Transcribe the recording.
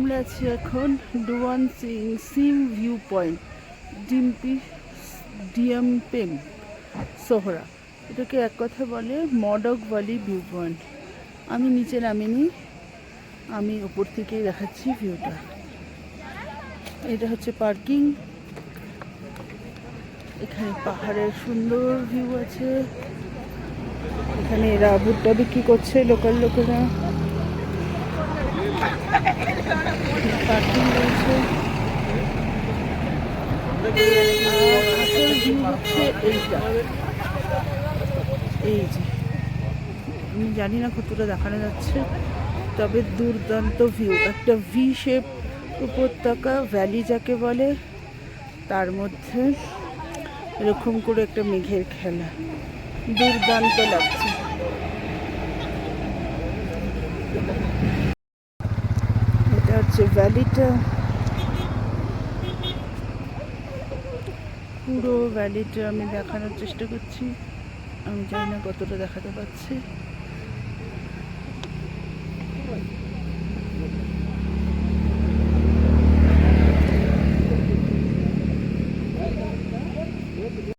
আমরা আছি এখন ডুয়ান সিং সিম ভিউ পয়েন্ট ডিম্পি ডিএম পেম সোহরা। এটাকে এক কথা বলে মডক ভ্যালি ভিউ পয়েন্ট আমি নিচে নামিনি, আমি ওপর থেকেই দেখাচ্ছি ভিউটা। এটা হচ্ছে পার্কিং। এখানে পাহাড়ের সুন্দর ভিউ আছে। এখানে এরা ভুট্টা বিক্রি করছে লোকাল লোকেরা। পার্কিং রয়েছে। এই যে, আমি জানি না কতটা দেখানো যাচ্ছে, তবে দুর্দান্ত ভিউ একটা ভি শেপ উপত্যকা ভ্যালি যাকে বলে, তার মধ্যে এরকম করে একটা মেঘের খেলা। দুর্দান্ত লাগছে। হচ্ছে ভ্যালিটা পুরো ভ্যালিটা আমি দেখানোর চেষ্টা করছি। আমি জানি না কতটা দেখাতে পারছি।